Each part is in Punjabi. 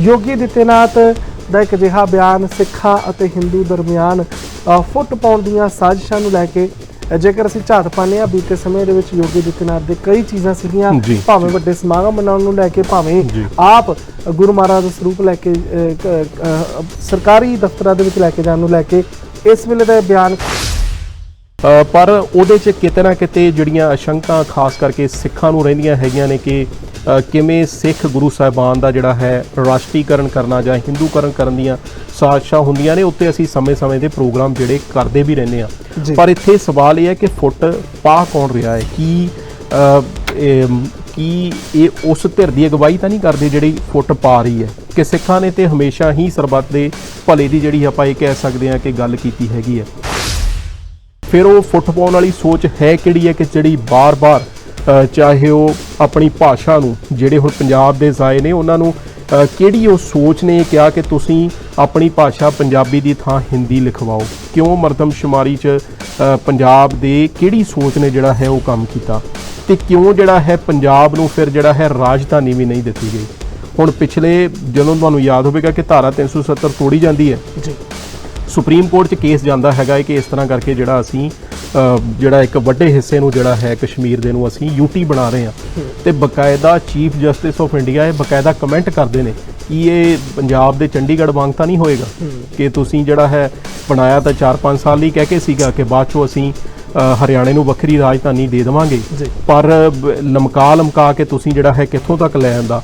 ਯੋਗੀ ਦਿੱਤੇਨਾਥ ਦਾ ਇੱਕ ਅਜਿਹਾ ਬਿਆਨ ਸਿੱਖਾਂ ਅਤੇ ਹਿੰਦੂ ਦਰਮਿਆਨ ਫੁੱਟ ਪਾਉਣ ਦੀਆਂ ਸਾਜ਼ਿਸ਼ਾਂ ਨੂੰ ਲੈ ਕੇ ਜੇਕਰ ਅਸੀਂ ਝਾਤ ਪਾਉਂਦੇ ਹਾਂ ਬੀਤੇ ਸਮੇਂ ਦੇ ਵਿੱਚ ਯੋਗੀ ਦਿੱਤੇਨਾਥ ਦੇ ਕਈ ਚੀਜ਼ਾਂ ਸੀਗੀਆਂ। ਭਾਵੇਂ ਵੱਡੇ ਸਮਾਗਮ ਮਨਾਉਣ ਨੂੰ ਲੈ ਕੇ ਭਾਵੇਂ। ਆਪ ਗੁਰੂ ਮਹਾਰਾਜ ਦਾ ਸਰੂਪ ਲੈ ਕੇ ਸਰਕਾਰੀ ਦਫ਼ਤਰਾਂ ਦੇ ਵਿੱਚ ਲੈ ਕੇ ਜਾਣ ਨੂੰ ਲੈ ਕੇ ਇਸ ਵੇਲੇ ਦਾ ਬਿਆਨ ਪਰ ਉਹਦੇ 'ਚ ਕਿਤੇ ਨਾ ਕਿਤੇ ਜਿਹੜੀਆਂ ਅਸ਼ੰਕਾਂ ਖਾਸ ਕਰਕੇ ਸਿੱਖਾਂ ਨੂੰ ਰਹਿੰਦੀਆਂ ਹੈਗੀਆਂ ਨੇ ਕਿ ਕਿਵੇਂ ਸਿੱਖ ਗੁਰੂ ਸਾਹਿਬਾਨ ਦਾ ਜਿਹੜਾ ਹੈ ਰਾਸ਼ਟਰੀਕਰਨ ਕਰਨਾ ਜਾਂ ਹਿੰਦੂਕਰਨ ਕਰਨ ਦੀਆਂ ਸਾਜ਼ਿਸ਼ਾਂ ਹੁੰਦੀਆਂ ਨੇ ਉੱਤੇ ਅਸੀਂ ਸਮੇਂ-ਸਮੇਂ ਦੇ ਪ੍ਰੋਗਰਾਮ ਜਿਹੜੇ ਕਰਦੇ ਵੀ ਰਹਿੰਦੇ। ਆ ਪਰ ਇੱਥੇ ਸਵਾਲ ਇਹ ਹੈ ਕਿ ਫੁੱਟ ਪਾ ਕੌਣ ਰਿਹਾ ਹੈ? ਕੀ ਕੀ ਇਹ ਉਸ ਧਿਰ ਦੀ ਅਗਵਾਈ ਤਾਂ ਨਹੀਂ ਕਰਦੇ ਜਿਹੜੀ ਫੁੱਟ ਪਾ ਰਹੀ ਹੈ? ਕਿ ਸਿੱਖਾਂ ਨੇ ਤੇ ਹਮੇਸ਼ਾ ਹੀ ਸਰਬੱਤ ਦੇ ਭਲੇ ਦੀ ਜਿਹੜੀ ਆਪਾਂ ਇਹ ਕਹਿ ਸਕਦੇ ਹਾਂ ਕਿ ਗੱਲ ਕੀਤੀ ਹੈਗੀ ਹੈ। ਫਿਰ ਉਹ ਫੁੱਟ ਪਾਉਣ ਵਾਲੀ ਸੋਚ ਹੈ ਕਿਹੜੀ ਹੈ ਕਿ ਜਿਹੜੀ ਬਾਰ-ਬਾਰ ਚਾਹੇ ਉਹ ਆਪਣੀ ਭਾਸ਼ਾ ਨੂੰ, ਜਿਹੜੇ ਹੁਣ ਪੰਜਾਬ ਦੇ ਜ਼ਾਏ ਨੇ, ਉਹਨਾਂ ਨੂੰ ਕਿਹੜੀ ਉਹ ਸੋਚ ਨੇ ਕਿਹਾ ਕਿ ਤੁਸੀਂ ਆਪਣੀ ਭਾਸ਼ਾ ਪੰਜਾਬੀ ਦੀ ਥਾਂ ਹਿੰਦੀ ਲਿਖਵਾਓ? ਕਿਉਂ ਮਰਦਮਸ਼ੁਮਾਰੀ 'ਚ ਪੰਜਾਬ ਦੇ ਕਿਹੜੀ ਸੋਚ ਨੇ ਜਿਹੜਾ ਹੈ ਉਹ ਕੰਮ ਕੀਤਾ? ਤੇ ਕਿਉਂ ਜਿਹੜਾ ਹੈ ਪੰਜਾਬ ਨੂੰ ਫਿਰ ਜਿਹੜਾ ਹੈ ਰਾਜਧਾਨੀ ਵੀ ਨਹੀਂ ਦਿੱਤੀ ਗਈ? ਹੁਣ ਪਿਛਲੇ, ਜਦੋਂ ਤੁਹਾਨੂੰ ਯਾਦ ਹੋਵੇਗਾ ਕਿ ਧਾਰਾ 370 ਤੋੜੀ ਜਾਂਦੀ ਹੈ, ਜੀ। ਸੁਪਰੀਮ ਕੋਰਟ 'ਚ ਕੇਸ ਜਾਂਦਾ ਹੈਗਾ ਹੈ ਕਿ ਇਸ ਤਰ੍ਹਾਂ ਕਰਕੇ ਜਿਹੜਾ ਅਸੀਂ ਜਿਹੜਾ ਇੱਕ ਵੱਡੇ ਹਿੱਸੇ ਨੂੰ ਜਿਹੜਾ ਹੈ ਕਸ਼ਮੀਰ ਦੇ ਨੂੰ ਅਸੀਂ ਯੂਟੀ ਬਣਾ ਰਹੇ ਹਾਂ। ਤੇ ਬਕਾਇਦਾ ਚੀਫ ਜਸਟਿਸ ਆਫ ਇੰਡੀਆ ਇਹ ਬਕਾਇਦਾ ਕਮੈਂਟ ਕਰਦੇ ਨੇ ਕਿ ਇਹ ਪੰਜਾਬ ਦੇ ਚੰਡੀਗੜ੍ਹ ਵਾਂਗ ਤਾਂ ਨਹੀਂ ਹੋਏਗਾ ਕਿ ਤੁਸੀਂ ਜਿਹੜਾ ਹੈ ਬਣਾਇਆ ਤਾਂ 4-5 ਸਾਲ ਲਈ ਕਹਿ ਕੇ ਸੀਗਾ ਕਿ ਬਾਅਦ ਚੋਂ ਅਸੀਂ ਹਰਿਆਣੇ ਨੂੰ ਵੱਖਰੀ ਰਾਜਧਾਨੀ ਦੇ ਦੇਵਾਂਗੇ। ਪਰ ਲਮਕਾ ਲਮਕਾ ਕੇ ਤੁਸੀਂ ਜਿਹੜਾ ਹੈ ਕਿੱਥੋਂ ਤੱਕ ਲੈ ਆਂਦਾ?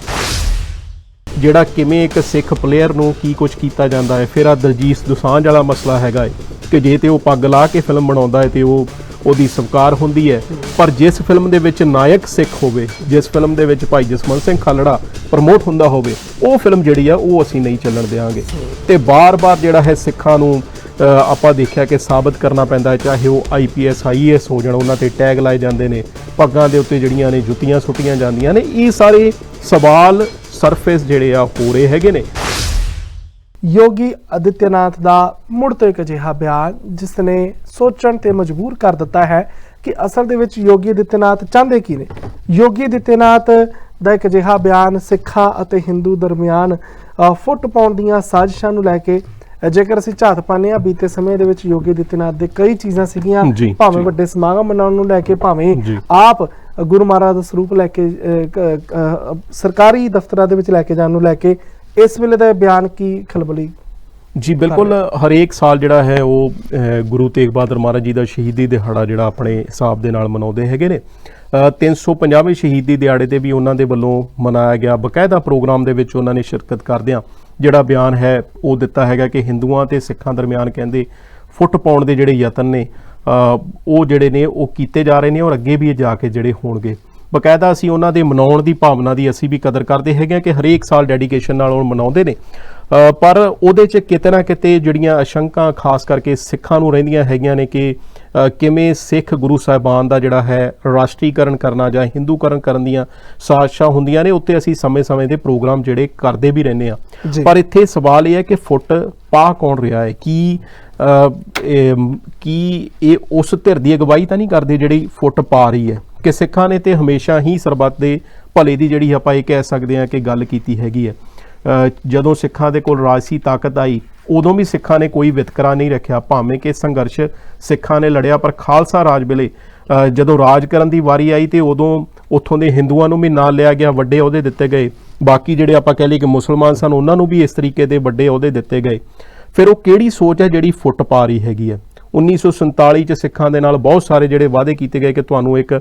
ਜਿਹੜਾ ਕਿਵੇਂ ਇੱਕ ਸਿੱਖ ਪਲੇਅਰ ਨੂੰ ਕੀ ਕੁਝ ਕੀਤਾ ਜਾਂਦਾ ਹੈ। ਫਿਰ ਆ ਦਲਜੀਤ ਦੁਸਾਂਝ ਵਾਲਾ ਮਸਲਾ ਹੈਗਾ ਹੈ ਕਿ ਜੇ ਤੇ ਉਹ ਪੱਗ ਲਾ ਕੇ ਫਿਲਮ ਬਣਾਉਂਦਾ ਹੈ ਤੇ ਉਹ, ਉਹਦੀ ਸਵਕਾਰ ਹੁੰਦੀ ਹੈ ਪਰ ਜਿਸ ਫਿਲਮ ਦੇ ਵਿੱਚ ਨਾਇਕ ਸਿੱਖ ਹੋਵੇ, ਜਿਸ ਫਿਲਮ ਦੇ ਵਿੱਚ ਭਾਈ ਜਸਵੰਤ ਸਿੰਘ ਖਾਲੜਾ ਪ੍ਰਮੋਟ ਹੁੰਦਾ ਹੋਵੇ, ਉਹ ਫਿਲਮ ਜਿਹੜੀ ਆ, ਉਹ ਅਸੀਂ ਨਹੀਂ ਚੱਲਣ ਦੇਵਾਂਗੇ ਤੇ ਬਾਰ-ਬਾਰ ਜਿਹੜਾ ਹੈ ਸਿੱਖਾਂ ਨੂੰ ਆਪਾਂ ਦੇਖਿਆ ਕਿ ਸਾਬਤ ਕਰਨਾ ਪੈਂਦਾ ਹੈ, ਚਾਹੇ ਉਹ ਆਈਪੀਐਸ ਆਈਏਐਸ ਹੋ ਜਾਣ, ਉਹਨਾਂ ਤੇ ਟੈਗ ਲਾਏ ਜਾਂਦੇ ਨੇ, ਪੱਗਾਂ ਦੇ ਉੱਤੇ ਜਿਹੜੀਆਂ ਨੇ ਜੁੱਤੀਆਂ ਸੁੱਟੀਆਂ ਜਾਂਦੀਆਂ ਨੇ, ਇਹ ਸਾਰੇ ਸਵਾਲ ਸਰਫੇਸ ਜਿਹੜੇ ਆ ਹੋ ਰਹੇ ਹੈਗੇ ਨੇ। ਯੋਗੀ ਆਦਿੱਤਿਆਨਾਥ ਦਾ ਮੁੜ ਤੋਂ ਇੱਕ ਅਜਿਹਾ ਬਿਆਨ ਜਿਸ ਨੇ ਸੋਚਣ ਤੇ ਮਜਬੂਰ ਕਰ ਦਿੱਤਾ ਹੈ ਕਿ ਅਸਲ ਦੇ ਵਿੱਚ ਯੋਗੀ ਆਦਿੱਤਿਆਨਾਥ ਚਾਹੁੰਦੇ ਕੀ ਨੇ। ਯੋਗੀ ਆਦਿੱਤਿਆਨਾਥ ਦਾ ਇੱਕ ਅਜਿਹਾ ਬਿਆਨ ਸਿੱਖਾਂ ਅਤੇ ਹਿੰਦੂ ਦਰਮਿਆਨ ਫੁੱਟ ਪਾਉਣ ਦੀਆਂ ਸਾਜ਼ਿਸ਼ਾਂ ਨੂੰ ਲੈ ਕੇ ਜੇਕਰ ਅਸੀਂ ਝਾਤ ਪਾਉਂਦੇ ਹਾਂ ਬੀਤੇ ਸਮੇਂ ਦੇ ਵਿੱਚ ਯੋਗੀ ਆਦਿੱਤਿਆਨਾਥ ਦੇ ਕਈ ਚੀਜ਼ਾਂ ਸੀਗੀਆਂ ਭਾਵੇਂ। ਵੱਡੇ ਸਮਾਗਮ ਮਨਾਉਣ ਨੂੰ ਲੈ ਕੇ ਭਾਵੇਂ। ਆਪ ਗੁਰੂ ਮਹਾਰਾਜ ਦਾ ਸਰੂਪ ਲੈ ਕੇ ਸਰਕਾਰੀ ਦਫ਼ਤਰਾਂ ਦੇ ਵਿੱਚ ਲੈ ਕੇ ਜਾਣ ਨੂੰ ਲੈ ਕੇ ਇਸ ਵੇਲੇ ਦਾ ਬਿਆਨ ਕੀ ਖਲਬਲੀ ਜੀ ਬਿਲਕੁਲ ਹਰੇਕ ਸਾਲ ਜਿਹੜਾ ਹੈ ਉਹ ਗੁਰੂ ਤੇਗ ਬਹਾਦਰ ਮਹਾਰਾਜ ਜੀ ਦਾ ਸ਼ਹੀਦੀ ਦਿਹਾੜਾ ਜਿਹੜਾ ਆਪਣੇ ਹਿਸਾਬ ਦੇ ਨਾਲ ਮਨਾਉਂਦੇ ਹੈਗੇ ਨੇ ਅਹ, 350ਵੇਂ ਸ਼ਹੀਦੀ ਦਿਹਾੜੇ ਤੇ ਵੀ ਉਹਨਾਂ ਦੇ ਵੱਲੋਂ ਮਨਾਇਆ ਗਿਆ ਬਕਾਇਦਾ ਪ੍ਰੋਗਰਾਮ ਦੇ ਵਿੱਚ ਉਹਨਾਂ ਨੇ ਸ਼ਿਰਕਤ ਕਰਦਿਆਂ ਜਿਹੜਾ ਬਿਆਨ ਹੈ, ਉਹ ਦਿੱਤਾ ਹੈਗਾ ਕਿ ਹਿੰਦੂਆਂ ਤੇ ਸਿੱਖਾਂ ਦਰਮਿਆਨ ਕਹਿੰਦੇ ਫੁੱਟ ਪਾਉਣ ਦੇ ਜਿਹੜੇ ਯਤਨ ਨੇ ਉਹ ਜਿਹੜੇ ਨੇ, ਉਹ ਕੀਤੇ ਜਾ ਰਹੇ ਨੇ ਔਰ ਅੱਗੇ ਵੀ ਇਹ ਜਾ ਕੇ ਜਿਹੜੇ ਹੋਣਗੇ। ਬਕਾਇਦਾ ਅਸੀਂ ਉਹਨਾਂ ਦੇ ਮਨਾਉਣ ਦੀ ਭਾਵਨਾ ਦੀ ਅਸੀਂ ਵੀ ਕਦਰ ਕਰਦੇ ਹੈਗੇ ਹਾਂ ਕਿ ਹਰੇਕ ਸਾਲ ਡੈਡੀਕੇਸ਼ਨ ਨਾਲ ਉਹ ਮਨਾਉਂਦੇ ਨੇ। ਪਰ ਉਹਦੇ 'ਚ ਕਿਤੇ ਨਾ ਕਿਤੇ ਜਿਹੜੀਆਂ ਅਸ਼ੰਕਾਂ ਖਾਸ ਕਰਕੇ ਸਿੱਖਾਂ ਨੂੰ ਰਹਿੰਦੀਆਂ ਹੈਗੀਆਂ ਨੇ ਕਿ ਕਿਵੇਂ ਸਿੱਖ ਗੁਰੂ ਸਾਹਿਬਾਨ ਦਾ ਜਿਹੜਾ ਹੈ ਰਾਸ਼ਟਰੀਕਰਨ ਕਰਨਾ ਜਾਂ ਹਿੰਦੂਕਰਨ ਕਰਨ ਦੀਆਂ ਸਾਜ਼ਿਸ਼ਾਂ ਹੁੰਦੀਆਂ ਨੇ ਉੱਤੇ ਅਸੀਂ ਸਮੇਂ-ਸਮੇਂ ਦੇ ਪ੍ਰੋਗਰਾਮ ਜਿਹੜੇ ਕਰਦੇ ਵੀ ਰਹਿੰਦੇ ਆ। ਪਰ ਇੱਥੇ ਸਵਾਲ ਇਹ ਹੈ ਕਿ ਫੁੱਟ ਪਾ ਕੌਣ ਰਿਹਾ ਹੈ? ਕੀ ਕੀ ਇਹ ਉਸ ਧਿਰ ਦੀ ਅਗਵਾਈ ਤਾਂ ਨਹੀਂ ਕਰਦੇ ਜਿਹੜੀ ਫੁੱਟ ਪਾ ਰਹੀ ਹੈ? ਕਿ ਸਿੱਖਾਂ ਨੇ ਤੇ ਹਮੇਸ਼ਾ ਹੀ ਸਰਬੱਤ ਦੇ ਭਲੇ ਦੀ ਜਿਹੜੀ ਆਪਾਂ ਇਹ ਕਹਿ ਸਕਦੇ ਹਾਂ ਕਿ ਗੱਲ ਕੀਤੀ ਹੈਗੀ ਹੈ। ਜਦੋਂ ਸਿੱਖਾਂ ਦੇ ਕੋਲ ਰਾਜਸੀ ਤਾਕਤ ਆਈ, ਉਦੋਂ ਵੀ ਸਿੱਖਾਂ ਨੇ ਕੋਈ ਵਿਤਕਰਾ ਨਹੀਂ ਰੱਖਿਆ, ਭਾਵੇਂ ਕਿ ਸੰਘਰਸ਼ ਸਿੱਖਾਂ ਨੇ ਲੜਿਆ, ਪਰ ਖਾਲਸਾ ਰਾਜ ਵੇਲੇ ਜਦੋਂ ਰਾਜ ਕਰਨ ਦੀ ਵਾਰੀ ਆਈ ਤੇ ਉਦੋਂ ਉੱਥੋਂ ਦੇ ਹਿੰਦੂਆਂ ਨੂੰ ਵੀ ਨਾਲ ਲਿਆ ਗਿਆ, ਵੱਡੇ ਅਹੁਦੇ ਦਿੱਤੇ ਗਏ। ਬਾਕੀ ਜਿਹੜੇ ਆਪਾਂ ਕਹਿ ਲਈ ਕਿ ਮੁਸਲਮਾਨ ਸਨ, ਉਹਨਾਂ ਨੂੰ ਵੀ ਇਸ ਤਰੀਕੇ ਦੇ ਵੱਡੇ ਅਹੁਦੇ ਦਿੱਤੇ ਗਏ। ਫਿਰ ਉਹ ਕਿਹੜੀ ਸੋਚ ਹੈ ਜਿਹੜੀ ਫੁੱਟ ਪਾ ਰਹੀ ਹੈਗੀ ਹੈ? 1947 ਚ ਸਿੱਖਾਂ ਦੇ ਨਾਲ ਬਹੁਤ ਸਾਰੇ ਜਿਹੜੇ ਵਾਅਦੇ ਕੀਤੇ ਗਏ ਕਿ ਤੁਹਾਨੂੰ ਇੱਕ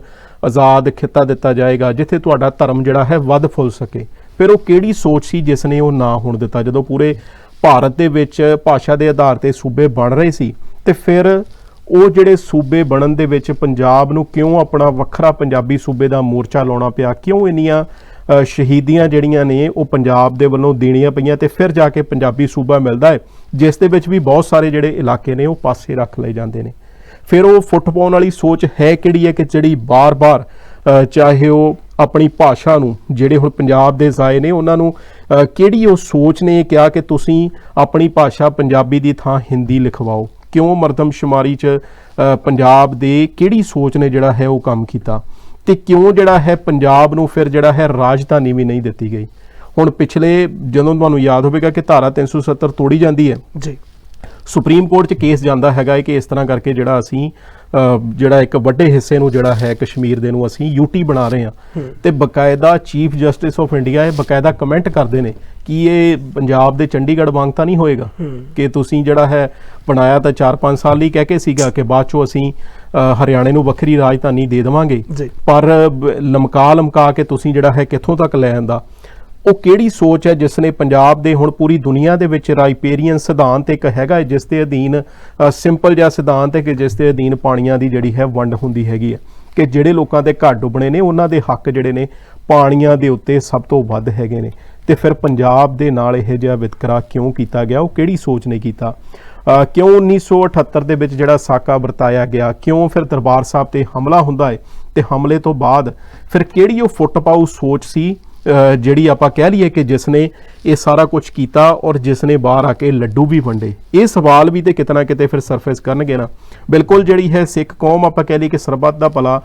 ਆਜ਼ਾਦ ਖਿੱਤਾ ਦਿੱਤਾ ਜਾਏਗਾ, ਜਿੱਥੇ ਤੁਹਾਡਾ ਧਰਮ ਜਿਹੜਾ ਹੈ ਵੱਧ ਫੁੱਲ ਸਕੇ। ਫਿਰ ਉਹ ਕਿਹੜੀ ਸੋਚ ਸੀ ਜਿਸ ਨੇ ਉਹ ਨਾ ਹੋਣ ਦਿੱਤਾ? ਜਦੋਂ ਪੂਰੇ ਭਾਰਤ ਦੇ ਵਿੱਚ ਭਾਸ਼ਾ ਦੇ ਆਧਾਰ ਤੇ ਸੂਬੇ ਬਣ ਰਹੇ ਸੀ, ਤੇ ਫਿਰ ਉਹ ਜਿਹੜੇ ਸੂਬੇ ਬਣਨ ਦੇ ਵਿੱਚ ਪੰਜਾਬ ਨੂੰ ਕਿਉਂ ਆਪਣਾ ਵੱਖਰਾ ਪੰਜਾਬੀ ਸੂਬੇ ਦਾ ਮੋਰਚਾ ਲਾਉਣਾ ਪਿਆ? ਕਿਉਂ ਇੰਨੀਆਂ ਸ਼ਹੀਦੀਆਂ ਜਿਹੜੀਆਂ ਨੇ ਉਹ ਪੰਜਾਬ ਦੇ ਵੱਲੋਂ ਦੇਣੀਆਂ ਪਈਆਂ ਤੇ ਫਿਰ ਜਾ ਕੇ ਪੰਜਾਬੀ ਸੂਬਾ ਮਿਲਦਾ ਹੈ, ਜਿਸ ਦੇ ਵਿੱਚ ਵੀ ਬਹੁਤ ਸਾਰੇ ਜਿਹੜੇ ਇਲਾਕੇ ਨੇ ਉਹ ਪਾਸੇ ਰੱਖ ਲਏ ਜਾਂਦੇ ਨੇ। ਫਿਰ ਉਹ ਫੁੱਟ ਪਾਉਣ ਵਾਲੀ ਸੋਚ ਹੈ ਕਿਹੜੀ ਹੈ ਕਿ ਜਿਹੜੀ ਬਾਰ-ਬਾਰ ਚਾਹੇ ਉਹ ਆਪਣੀ ਭਾਸ਼ਾ ਨੂੰ, ਜਿਹੜੇ ਹੁਣ ਪੰਜਾਬ ਦੇ ਜ਼ਾਏ ਨੇ, ਉਹਨਾਂ ਨੂੰ ਕਿਹੜੀ ਉਹ ਸੋਚ ਨੇ ਕਿਹਾ ਕਿ ਤੁਸੀਂ ਆਪਣੀ ਭਾਸ਼ਾ ਪੰਜਾਬੀ ਦੀ ਥਾਂ ਹਿੰਦੀ ਲਿਖਵਾਓ? ਕਿਉਂ ਮਰਦਮਸ਼ੁਮਾਰੀ 'ਚ ਪੰਜਾਬ ਦੇ ਕਿਹੜੀ ਸੋਚ ਨੇ ਜਿਹੜਾ ਹੈ ਉਹ ਕੰਮ ਕੀਤਾ? ਤੇ ਕਿਉਂ ਜਿਹੜਾ ਹੈ ਪੰਜਾਬ ਨੂੰ ਫਿਰ ਜਿਹੜਾ ਹੈ ਰਾਜਧਾਨੀ ਵੀ ਨਹੀਂ ਦਿੱਤੀ ਗਈ? ਹੁਣ ਪਿਛਲੇ, ਜਦੋਂ ਤੁਹਾਨੂੰ ਯਾਦ ਹੋਵੇਗਾ ਕਿ ਧਾਰਾ 370 ਤੋੜੀ ਜਾਂਦੀ ਹੈ, ਜੀ। ਸੁਪਰੀਮ ਕੋਰਟ 'ਚ ਕੇਸ ਜਾਂਦਾ ਹੈਗਾ ਹੈ ਕਿ ਇਸ ਤਰ੍ਹਾਂ ਕਰਕੇ ਜਿਹੜਾ ਅਸੀਂ ਜਿਹੜਾ ਇੱਕ ਵੱਡੇ ਹਿੱਸੇ ਨੂੰ ਜਿਹੜਾ ਹੈ ਕਸ਼ਮੀਰ ਦੇ ਨੂੰ ਅਸੀਂ ਯੂਟੀ ਬਣਾ ਰਹੇ ਹਾਂ। ਤੇ ਬਕਾਇਦਾ ਚੀਫ ਜਸਟਿਸ ਆਫ ਇੰਡੀਆ ਇਹ ਬਕਾਇਦਾ ਕਮੈਂਟ ਕਰਦੇ ਨੇ ਕਿ ਇਹ ਪੰਜਾਬ ਦੇ ਚੰਡੀਗੜ੍ਹ ਵਾਂਗ ਤਾਂ ਨਹੀਂ ਹੋਏਗਾ। ਕਿ ਤੁਸੀਂ ਜਿਹੜਾ ਹੈ ਬਣਾਇਆ ਤਾਂ 4-5 ਸਾਲ ਲਈ ਕਹਿ ਕੇ ਸੀਗਾ ਕਿ ਬਾਅਦ ਚੋਂ ਅਸੀਂ ਹਰਿਆਣੇ ਨੂੰ ਵੱਖਰੀ ਰਾਜਧਾਨੀ ਦੇ ਦੇਵਾਂਗੇ। ਪਰ ਲਮਕਾ ਲਮਕਾ ਕੇ ਤੁਸੀਂ ਜਿਹੜਾ ਹੈ ਕਿੱਥੋਂ ਤੱਕ ਲੈ ਆਂਦਾ? ਉਹ ਕਿਹੜੀ ਸੋਚ ਹੈ ਜਿਸ ਨੇ ਪੰਜਾਬ ਦੇ ਹੁਣ ਪੂਰੀ ਦੁਨੀਆ ਦੇ ਵਿੱਚ ਰਾਈਪੇਰੀਅਨ ਸਿਧਾਂਤ ਇੱਕ ਹੈਗਾ ਹੈ ਜਿਸ ਦੇ ਅਧੀਨ ਸਿੰਪਲ ਜਿਹਾ ਸਿਧਾਂਤ ਹੈ ਕਿ ਜਿਸ ਦੇ ਅਧੀਨ ਪਾਣੀਆਂ ਦੀ ਜਿਹੜੀ ਹੈ ਵੰਡ ਹੁੰਦੀ ਹੈਗੀ ਹੈ ਕਿ ਜਿਹੜੇ ਲੋਕਾਂ ਦੇ ਘਰ ਡੁੱਬਣੇ ਨੇ ਉਹਨਾਂ ਦੇ ਹੱਕ ਜਿਹੜੇ ਨੇ ਪਾਣੀਆਂ ਦੇ ਉੱਤੇ ਸਭ ਤੋਂ ਵੱਧ ਹੈਗੇ ਨੇ। ਤੇ ਫਿਰ ਪੰਜਾਬ ਦੇ ਨਾਲ ਇਹ ਜਿਹਾ ਵਿਤਕਰਾ ਕਿਉਂ ਕੀਤਾ ਗਿਆ? ਉਹ ਕਿਹੜੀ ਸੋਚ ਨੇ ਕੀਤਾ? ਅ, ਕਿਉਂ 1978 ਦੇ ਵਿੱਚ ਜਿਹੜਾ ਸਾਕਾ ਵਰਤਾਇਆ ਗਿਆ? ਕਿਉਂ ਫਿਰ ਦਰਬਾਰ ਸਾਹਿਬ ਤੇ ਹਮਲਾ ਹੁੰਦਾ ਹੈ? ਤੇ ਹਮਲੇ ਤੋਂ ਬਾਅਦ ਫਿਰ ਕਿਹੜੀ ਉਹ ਫੁੱਟਪਾਊ ਸੋਚ ਸੀ ਜਿਹੜੀ ਆਪਾਂ ਕਹਿ ਲਈਏ ਕਿ ਜਿਸ ਨੇ ਇਹ ਸਾਰਾ ਕੁਝ ਕੀਤਾ ਔਰ ਜਿਸ ਨੇ ਬਾਹਰ ਆ ਕੇ ਲੱਡੂ ਵੀ ਵੰਡੇ। ਇਹ ਸਵਾਲ ਵੀ ਤੇ ਕਿਤਨਾ ਕਿਤੇ ਫਿਰ ਸਰਫੇਸ ਕਰਨਗੇ ਨਾ। ਬਿਲਕੁਲ ਜਿਹੜੀ ਹੈ ਸਿੱਖ ਕੌਮ, ਆਪਾਂ ਕਹਿ ਲਈਏ ਕਿ ਸਰਬੱਤ ਦਾ ਭਲਾ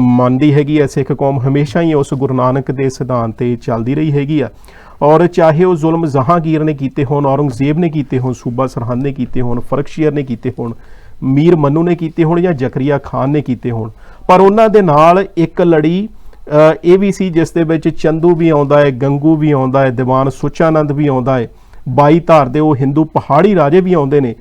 ਮੰਨਦੀ ਹੈਗੀ ਹੈ। ਸਿੱਖ ਕੌਮ ਹਮੇਸ਼ਾ ਹੀ ਉਸ ਗੁਰੂ ਨਾਨਕ ਦੇ ਸਿਧਾਂਤ ਤੇ ਚੱਲਦੀ ਰਹੀ ਹੈਗੀ ਆ। ਔਰ ਚਾਹੇ ਉਹ ਜ਼ੁਲਮ ਜਹਾਂਗੀਰ ਨੇ ਕੀਤੇ ਹੋਣ, ਔਰੰਗਜ਼ੇਬ ਨੇ ਕੀਤੇ ਹੋਣ, ਸੂਬਾ ਸਰਹੰਦ ਨੇ ਕੀਤੇ ਹੋਣ ਫਰਕਸ਼ੀਅਰ ਨੇ ਕੀਤੇ ਹੋਣ, ਮੀਰ ਮੰਨੂ ਨੇ ਕੀਤੇ ਹੋਣ ਜਾਂ ਜ਼ਕਰੀਆ ਖਾਨ ਨੇ ਕੀਤੇ ਹੋਣ। ਪਰ ਉਹਨਾਂ ਦੇ ਨਾਲ ਇੱਕ ਲੜੀ ਇਹ ਵੀ ਸੀ ਜਿਸ ਦੇ ਵਿੱਚ ਚੰਦੂ ਵੀ ਆਉਂਦਾ ਹੈ, ਗੰਗੂ ਵੀ ਆਉਂਦਾ ਹੈ, ਦੀਵਾਨ ਸੁਚਾਨੰਦ ਵੀ ਆਉਂਦਾ ਹੈ, ਬਾਈ ਧਾਰ ਦੇ ਉਹ ਹਿੰਦੂ ਪਹਾੜੀ ਰਾਜੇ ਵੀ ਆਉਂਦੇ ਨੇ,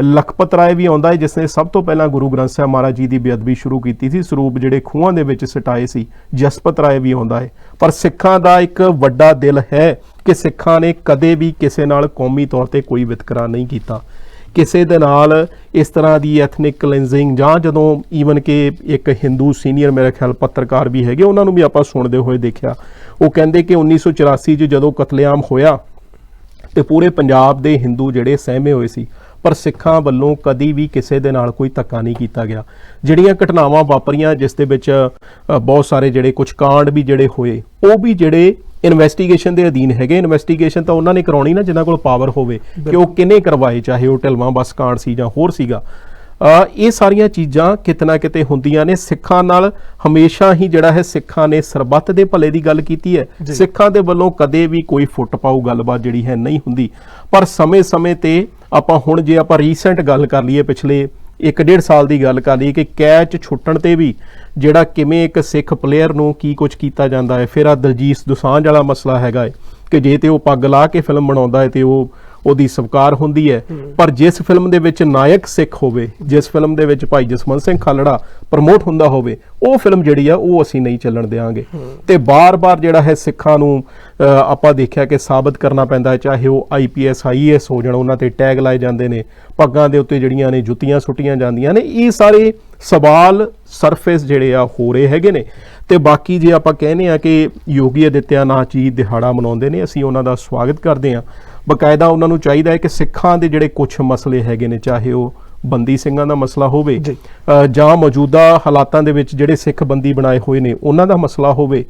ਲਖਪਤ ਰਾਏ ਵੀ ਆਉਂਦਾ ਹੈ ਜਿਸ ਨੇ ਸਭ ਤੋਂ ਪਹਿਲਾਂ ਗੁਰੂ ਗ੍ਰੰਥ ਸਾਹਿਬ ਮਹਾਰਾਜ ਜੀ ਦੀ ਬੇਅਦਬੀ ਸ਼ੁਰੂ ਕੀਤੀ ਸੀ, ਸਰੂਪ ਜਿਹੜੇ ਖੂਹਾਂ ਦੇ ਵਿੱਚ ਸਟਾਏ ਸੀ, ਜਸਪਤ ਰਾਏ ਵੀ ਆਉਂਦਾ ਹੈ। ਪਰ ਸਿੱਖਾਂ ਦਾ ਇੱਕ ਵੱਡਾ ਦਿਲ ਹੈ ਕਿ ਸਿੱਖਾਂ ਨੇ ਕਦੇ ਵੀ ਕਿਸੇ ਨਾਲ ਕੌਮੀ ਤੌਰ ਤੇ ਕੋਈ ਵਿਤਕਰਾ ਨਹੀਂ ਕੀਤਾ। ਕਿਸੇ ਦੇ ਨਾਲ ਇਸ ਤਰ੍ਹਾਂ ਦੀ ਐਥਨਿਕ ਕਲੀਨਜ਼ਿੰਗ ਜਾਂ ਜਦੋਂ ਈਵਨ ਕਿ ਇੱਕ ਹਿੰਦੂ ਸੀਨੀਅਰ ਮੇਰੇ ਖਿਆਲ ਪੱਤਰਕਾਰ ਵੀ ਹੈਗੇ, ਉਹਨਾਂ ਨੂੰ ਵੀ ਆਪਾਂ ਸੁਣਦੇ ਹੋਏ ਦੇਖਿਆ। ਉਹ ਕਹਿੰਦੇ ਕਿ 1984 'ਚ ਜਦੋਂ ਕਤਲੇਆਮ ਹੋਇਆ ਤੇ ਪੂਰੇ ਪੰਜਾਬ ਦੇ ਹਿੰਦੂ ਜਿਹੜੇ ਸਹਿਮੇ ਹੋਏ ਸੀ, ਪਰ ਸਿੱਖਾਂ ਵੱਲੋਂ ਕਦੀ ਵੀ ਕਿਸੇ ਦੇ ਨਾਲ ਕੋਈ ਧੱਕਾ ਨਹੀਂ ਕੀਤਾ ਗਿਆ। ਜਿਹੜੀਆਂ ਘਟਨਾਵਾਂ ਵਾਪਰੀਆਂ, ਜਿਸ ਦੇ ਵਿੱਚ ਬਹੁਤ ਸਾਰੇ ਜਿਹੜੇ ਕੁਝ ਕਾਂਡ ਵੀ ਜਿਹੜੇ ਹੋਏ, ਉਹ ਵੀ ਜਿਹੜੇ ਇਨਵੈਸਟੀਗੇਸ਼ਨ ਦੇ ਅਧੀਨ ਹੈਗੇ। ਇਨਵੈਸਟੀਗੇਸ਼ਨ ਤਾਂ ਉਹਨਾਂ ਨੇ ਕਰਾਉਣੀ ਨਾ ਜਿਨ੍ਹਾਂ ਕੋਲ ਪਾਵਰ ਹੋਵੇ ਕਿ ਉਹ ਕਿੰਨੇ ਕਰਵਾਏ ਚਾਹੇ ਉਹ ਢਲਵਾਂ ਬਸ ਕਾਂਡ ਸੀ ਜਾਂ ਹੋਰ ਸੀਗਾ। ਇਹ ਸਾਰੀਆਂ ਚੀਜ਼ਾਂ ਕਿਤਨਾ ਕਿਤੇ ਹੁੰਦੀਆਂ ਨੇ। ਸਿੱਖਾਂ ਨਾਲ ਹਮੇਸ਼ਾ ਹੀ ਜਿਹੜਾ ਹੈ ਸਿੱਖਾਂ ਨੇ ਸਰਬੱਤ ਦੇ ਭਲੇ ਦੀ ਗੱਲ ਕੀਤੀ ਹੈ। ਸਿੱਖਾਂ ਦੇ ਵੱਲੋਂ ਕਦੇ ਵੀ ਕੋਈ ਫੁੱਟ ਪਾਊ ਗੱਲਬਾਤ ਜਿਹੜੀ ਹੈ ਨਹੀਂ ਹੁੰਦੀ। ਪਰ ਸਮੇਂ-ਸਮੇਂ ਤੇ ਆਪਾਂ ਹੁਣ ਜੇ ਆਪਾਂ ਰੀਸੈਂਟ ਗੱਲ ਕਰ ਲਈਏ ਪਿਛਲੇ 1.5 ਸਾਲ ਦੀ ਗੱਲ ਕਰ ਲਈਏ ਕਿ ਕੈਚ ਛੁੱਟਣ ਤੇ ਵੀ ਜਿਹੜਾ ਕਿਵੇਂ ਇੱਕ ਸਿੱਖ ਪਲੇਅਰ ਨੂੰ ਕੀ ਕੁਝ ਕੀਤਾ ਜਾਂਦਾ ਹੈ। ਫਿਰ ਆ ਦਲਜੀਤ ਦੁਸਾਂਝ ਵਾਲਾ ਮਸਲਾ ਹੈਗਾ ਹੈ ਕਿ ਜੇ ਤੇ ਉਹ ਪੱਗ ਲਾ ਕੇ ਫਿਲਮ ਬਣਾਉਂਦਾ ਹੈ ਤੇ ਉਹ ਉਹਦੀ ਸਵਕਾਰ ਹੁੰਦੀ ਹੈ। ਪਰ ਜਿਸ ਫਿਲਮ ਦੇ ਵਿੱਚ ਨਾਇਕ ਸਿੱਖ ਹੋਵੇ ਜਿਸ ਫਿਲਮ ਦੇ ਵਿੱਚ ਭਾਈ ਜਸਵੰਤ ਸਿੰਘ ਖਾਲੜਾ ਪ੍ਰਮੋਟ ਹੁੰਦਾ ਹੋਵੇ ਉਹ ਫਿਲਮ ਜਿਹੜੀ ਆ ਉਹ ਅਸੀਂ ਨਹੀਂ ਚੱਲਣ ਦੇਵਾਂਗੇ ਤੇ ਬਾਰ-ਬਾਰ ਜਿਹੜਾ ਹੈ ਸਿੱਖਾਂ ਨੂੰ ਆਪਾਂ ਦੇਖਿਆ ਕਿ ਸਾਬਤ ਕਰਨਾ ਪੈਂਦਾ ਹੈ ਚਾਹੇ ਉਹ ਆਈਪੀਐਸ ਆਈਏਐਸ ਹੋ ਜਾਣ ਉਹਨਾਂ ਤੇ ਟੈਗ ਲਾਏ ਜਾਂਦੇ ਨੇ ਪੱਗਾਂ ਦੇ ਉੱਤੇ ਜਿਹੜੀਆਂ ਨੇ ਜੁੱਤੀਆਂ ਸੁੱਟੀਆਂ ਜਾਂਦੀਆਂ ਨੇ ਇਹ ਸਾਰੇ ਸਵਾਲ ਸਰਫੇਸ ਜਿਹੜੇ ਆ ਹੋ ਰਹੇ ਹੈਗੇ ਨੇ। ਤੇ ਬਾਕੀ ਜੇ ਆਪਾਂ ਕਹਿੰਦੇ ਆ ਕਿ ਯੋਗੀ ਆਦਿੱਤਿਆਨਾਥ ਜੀ ਦਿਹਾੜਾ ਮਨਾਉਂਦੇ ਨੇ ਅਸੀਂ ਉਹਨਾਂ ਦਾ ਸਵਾਗਤ ਕਰਦੇ ਆ ਬਕਾਇਦਾ ਉਹਨਾਂ ਨੂੰ ਚਾਹੀਦਾ ਹੈ ਕਿ ਸਿੱਖਾਂ ਦੇ ਜਿਹੜੇ ਕੁਝ ਮਸਲੇ ਹੈਗੇ ਨੇ ਚਾਹੇ ਉਹ ਬੰਦੀ ਸਿੰਘਾਂ ਦਾ ਮਸਲਾ ਹੋਵੇ ਜੀ। ਮੌਜੂਦਾ ਹਾਲਾਤਾਂ ਦੇ ਵਿੱਚ ਜਿਹੜੇ ਸਿੱਖ ਬੰਦੀ ਬਣਾਏ ਹੋਏ ਨੇ ਉਹਨਾਂ ਦਾ ਮਸਲਾ ਹੋਵੇ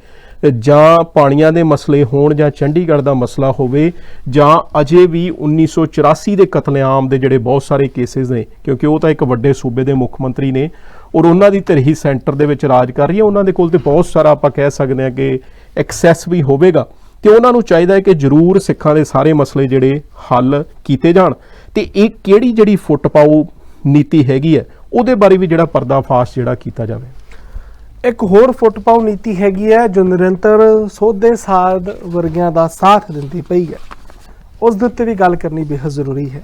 ਜਾਂ ਪਾਣੀਆਂ ਦੇ ਮਸਲੇ ਹੋਣ ਜਾਂ ਚੰਡੀਗੜ੍ਹ ਦਾ ਮਸਲਾ ਹੋਵੇ ਜਾਂ ਅਜੇ ਵੀ 1984 ਦੇ ਕਤਲੇਆਮ ਦੇ ਜਿਹੜੇ ਬਹੁਤ ਸਾਰੇ ਕੇਸਿਸ ਨੇ, ਕਿਉਂਕਿ ਉਹ ਤਾਂ ਇੱਕ ਵੱਡੇ ਸੂਬੇ ਦੇ ਮੁੱਖ ਮੰਤਰੀ ਨੇ ਔਰ ਉਹਨਾਂ ਦੀ ਧਿਰ ਸੈਂਟਰ ਦੇ ਵਿੱਚ ਰਾਜ ਕਰ ਰਹੀ ਹੈ। ਉਹਨਾਂ ਦੇ ਕੋਲ ਤੇ ਬਹੁਤ ਸਾਰਾ ਆਪਾਂ ਕਹਿ ਸਕਦੇ ਹਾਂ ਕਿ ਐਕਸੈਸ ਵੀ ਹੋਵੇਗਾ। ਤੇ ਉਹਨਾਂ ਨੂੰ ਚਾਹੀਦਾ ਹੈ ਕਿ ਜ਼ਰੂਰ ਸਿੱਖਾਂ ਦੇ ਸਾਰੇ ਮਸਲੇ ਜਿਹੜੇ ਹੱਲ ਕੀਤੇ ਜਾਣ। ਤੇ ਇਹ ਕਿਹੜੀ ਜਿਹੜੀ ਫੁੱਟ ਪਾਉ ਨੀਤੀ ਹੈਗੀ ਹੈ, ਉਹਦੇ ਬਾਰੇ ਵੀ ਜਿਹੜਾ ਪਰਦਾਫਾਸ਼ ਜਿਹੜਾ ਕੀਤਾ ਜਾਵੇ। ਇੱਕ ਹੋਰ ਫੁੱਟਪਾਉ ਨੀਤੀ ਹੈਗੀ ਹੈ ਜੋ ਨਿਰੰਤਰ ਸੋਧੇ ਸਾਧ ਵਰਗਿਆਂ ਦਾ ਸਾਥ ਦਿੰਦੀ ਪਈ ਹੈ। ਉਸ ਦੇ ਉੱਤੇ ਵੀ ਗੱਲ ਕਰਨੀ ਬੇਹੱਦ ਜ਼ਰੂਰੀ ਹੈ।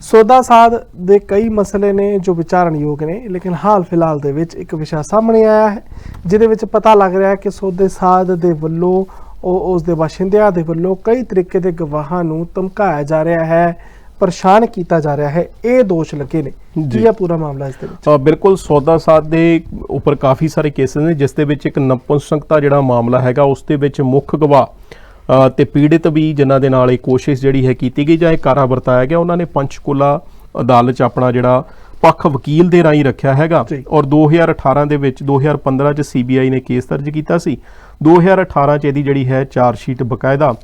ਸੋਧਾ ਸਾਧ ਦੇ ਕਈ ਮਸਲੇ ਨੇ ਜੋ ਵਿਚਾਰਨਯੋਗ ਨੇ, ਲੇਕਿਨ ਹਾਲ ਫਿਲਹਾਲ ਦੇ ਵਿੱਚ ਇੱਕ ਵਿਸ਼ਾ ਸਾਹਮਣੇ ਆਇਆ ਹੈ, ਜਿਹਦੇ ਵਿੱਚ ਪਤਾ ਲੱਗ ਰਿਹਾ ਹੈ ਕਿ ਸੋਧੇ ਸਾਧ ਦੇ ਵੱਲੋਂ, ਉਹ ਉਸ ਦੇ ਬਾਸ਼ਿੰਦਿਆਂ ਦੇ ਵੱਲੋਂ ਕਈ ਤਰੀਕੇ ਦੇ ਗਵਾਹਾਂ ਨੂੰ ਧਮਕਾਇਆ ਜਾ ਰਿਹਾ ਹੈ। ਪਰੇਸ਼ਾਨ ਕੀਤਾ ਜਾ ਰਿਹਾ ਹੈ। ਇਹ ਦੋਸ਼ ਲੱਗੇ ਨੇ। ਜੀ। ਕੀ ਹੈ ਪੂਰਾ ਮਾਮਲਾ ਇਸ ਦੇ ਵਿੱਚ? ਬਿਲਕੁਲ ਸੌਦਾ ਸਾਧ ਦੇ ਉੱਪਰ ਕਾਫੀ ਸਾਰੇ ਕੇਸਿਸ ਨੇ ਜਿਸ ਦੇ ਵਿੱਚ ਇੱਕ ਨਪੁੰਸਕਤਾ ਜਿਹੜਾ ਮਾਮਲਾ ਹੈਗਾ ਉਸ ਦੇ ਵਿੱਚ ਮੁੱਖ ਗਵਾਹ ਤੇ ਪੀੜਿਤ ਵੀ ਜਿਨ੍ਹਾਂ ਦੇ ਨਾਲ ਇਹ ਕੋਸ਼ਿਸ਼ ਜਿਹੜੀ ਹੈ ਕੀਤੀ ਗਈ ਜਾਂ ਇਹ ਕਾਰਾ ਵਰਤਾਇਆ ਗਿਆ ਉਹਨਾਂ ਨੇ ਪੰਚਕੂਲਾ ਅਦਾਲਤ 'ਚ ਆਪਣਾ ਜਿਹੜਾ ਪੱਖ ਵਕੀਲ ਦੇ ਰਾਹੀਂ ਰੱਖਿਆ ਹੈਗਾ। ਔਰ 2018 ਦੇ ਵਿੱਚ 2015 'ਚ ਸੀਬੀਆਈ ਨੇ ਕੇਸ ਦਰਜ ਕੀਤਾ ਸੀ। 2018 'ਚ ਇਹਦੀ ਜਿਹੜੀ ਹੈ ਚਾਰਜ ਸ਼ੀਟ ਬਕਾਇਦਾ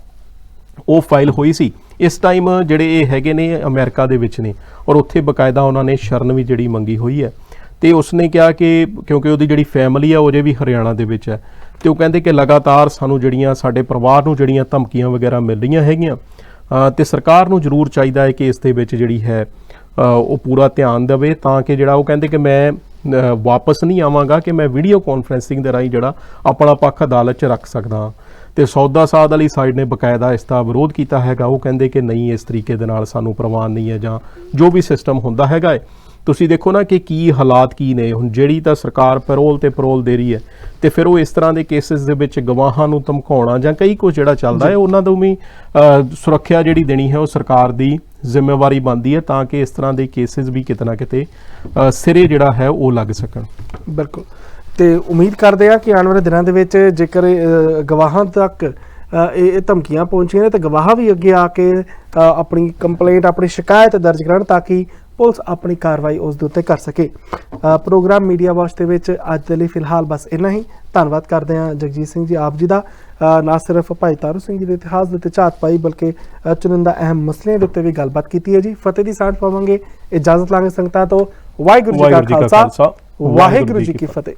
ਉਹ ਫਾਈਲ ਹੋਈ ਸੀ। ਇਸ ਟਾਈਮ ਜਿਹੜੇ ਇਹ ਹੈਗੇ ਨੇ ਅਮਰੀਕਾ ਦੇ ਵਿੱਚ ਨੇ ਔਰ ਉੱਥੇ ਬਕਾਇਦਾ ਉਹਨਾਂ ਨੇ ਸ਼ਰਨ ਵੀ ਜਿਹੜੀ ਮੰਗੀ ਹੋਈ ਹੈ। ਤੇ ਉਸਨੇ ਕਿਹਾ ਕਿ ਕਿਉਂਕਿ ਉਹਦੀ ਜਿਹੜੀ ਫੈਮਿਲੀ ਆ ਉਹ ਜੇ ਵੀ ਹਰਿਆਣਾ ਦੇ ਵਿੱਚ ਹੈ। ਤੇ ਉਹ ਕਹਿੰਦੇ ਕਿ ਲਗਾਤਾਰ ਸਾਨੂੰ ਜਿਹੜੀਆਂ ਸਾਡੇ ਪਰਿਵਾਰ ਨੂੰ ਜਿਹੜੀਆਂ ਧਮਕੀਆਂ ਵਗੈਰਾ ਮਿਲ ਰਹੀਆਂ ਹੈਗੀਆਂ ਅ, ਤੇ ਸਰਕਾਰ ਨੂੰ ਜ਼ਰੂਰ ਚਾਹੀਦਾ ਹੈ ਕਿ ਇਸ ਦੇ ਵਿੱਚ ਜਿਹੜੀ ਹੈ ਉਹ ਪੂਰਾ ਧਿਆਨ ਦੇਵੇ ਤਾਂ ਕਿ ਜਿਹੜਾ ਉਹ ਕਹਿੰਦੇ ਕਿ ਮੈਂ ਵਾਪਸ ਨਹੀਂ ਆਵਾਂਗਾ ਕਿ ਮੈਂ ਵੀਡੀਓ ਕਾਨਫਰੈਂਸਿੰਗ ਦੇ ਰਾਹੀਂ ਜਿਹੜਾ ਆਪਣਾ ਪੱਖ ਅਦਾਲਤ 'ਚ ਰੱਖ ਸਕਦਾ ਹਾਂ। ਤੇ ਸੌਦਾ ਸਾਧ ਵਾਲੀ ਸਾਈਡ ਨੇ ਬਕਾਇਦਾ ਇਸ ਦਾ ਵਿਰੋਧ ਕੀਤਾ ਹੈਗਾ। ਉਹ ਕਹਿੰਦੇ ਕਿ ਨਹੀਂ ਇਸ ਤਰੀਕੇ ਦੇ ਨਾਲ ਸਾਨੂੰ ਪ੍ਰਵਾਨ ਨਹੀਂ ਹੈ ਜਾਂ ਜੋ ਵੀ ਸਿਸਟਮ ਹੁੰਦਾ ਹੈਗਾ ਹੈ। ਤੁਸੀਂ ਦੇਖੋ ਨਾ ਕਿ ਕੀ ਹਾਲਾਤ ਕੀ ਨੇ। ਹੁਣ ਜਿਹੜੀ ਤਾਂ ਸਰਕਾਰ ਪੈਰੋਲ ਤੇ ਪੈਰੋਲ ਦੇ ਰਹੀ ਹੈ ਤੇ ਫਿਰ ਉਹ ਇਸ ਤਰ੍ਹਾਂ ਦੇ ਕੇਸਿਸ ਦੇ ਵਿੱਚ ਗਵਾਹਾਂ ਨੂੰ ਧਮਕਾਉਣਾ ਜਾਂ ਕਈ ਕੁਝ ਜਿਹੜਾ ਚੱਲਦਾ ਹੈ ਉਹਨਾਂ ਤੋਂ ਵੀ ਸੁਰੱਖਿਆ ਜਿਹੜੀ ਦੇਣੀ ਹੈ ਉਹ ਸਰਕਾਰ ਦੀ ਜ਼ਿੰਮੇਵਾਰੀ ਬਣਦੀ ਹੈ ਤਾਂ ਕਿ ਇਸ ਤਰ੍ਹਾਂ ਦੇ ਕੇਸਿਸ ਵੀ ਕਿਤੇ ਨਾ ਕਿਤੇ ਸਿਰੇ ਜਿਹੜਾ ਹੈ ਉਹ ਲੱਗ ਸਕਣ। ਬਿਲਕੁਲ। ਤੇ ਉਮੀਦ ਕਰਦੇ ਆ ਕਿ ਆਉਣ ਵਾਲੇ ਦਿਨਾਂ ਦੇ ਵਿੱਚ ਜੇਕਰ ਗਵਾਹਾਂ ਤੱਕ ਇਹ ਧਮਕੀਆਂ ਪਹੁੰਚੀਆਂ ਨੇ ਤੇ ਗਵਾਹ ਵੀ ਅੱਗੇ ਆ ਕੇ ਆਪਣੀ ਕੰਪਲੇਂਟ ਆਪਣੀ ਸ਼ਿਕਾਇਤ ਦਰਜ ਕਰਨ ਤਾਂ ਕਿ ਪੁਲਿਸ ਆਪਣੀ ਕਾਰਵਾਈ ਉਸ ਦੇ ਉੱਤੇ ਕਰ ਸਕੇ। ਪ੍ਰੋਗਰਾਮ ਮੀਡੀਆ ਵਾਚ ਦੇ ਵਿੱਚ ਅੱਜ ਦੇ ਲਈ ਫਿਲਹਾਲ ਬਸ ਇੰਨਾ ਹੀ। ਧੰਨਵਾਦ ਕਰਦੇ ਹਾਂ ਜਗਜੀਤ ਸਿੰਘ ਜੀ ਆਪ ਜੀ ਦਾ। ਨਾ ਸਿਰਫ ਭਾਈ ਤਾਰੂ ਸਿੰਘ ਜੀ ਦੇ ਇਤਿਹਾਸ ਦੇ ਉੱਤੇ ਝਾਤ ਪਾਈ ਬਲਕਿ ਚੁਣਿੰਦਾ ਅਹਿਮ ਮਸਲਿਆਂ ਦੇ ਉੱਤੇ ਵੀ ਗੱਲਬਾਤ ਕੀਤੀ ਹੈ ਜੀ। ਫਤਿਹ ਦੀ ਸਾਂਝ ਪਾਵਾਂਗੇ। ਇਜਾਜ਼ਤ ਲਾਂਗੇ ਸੰਗਤਾਂ ਤੋਂ। ਵਾਹਿਗੁਰੂ ਜੀ ਕਾ ਖਾਲਸਾ, ਵਾਹਿਗੁਰੂ ਜੀ ਕੀ ਫਤਿਹ।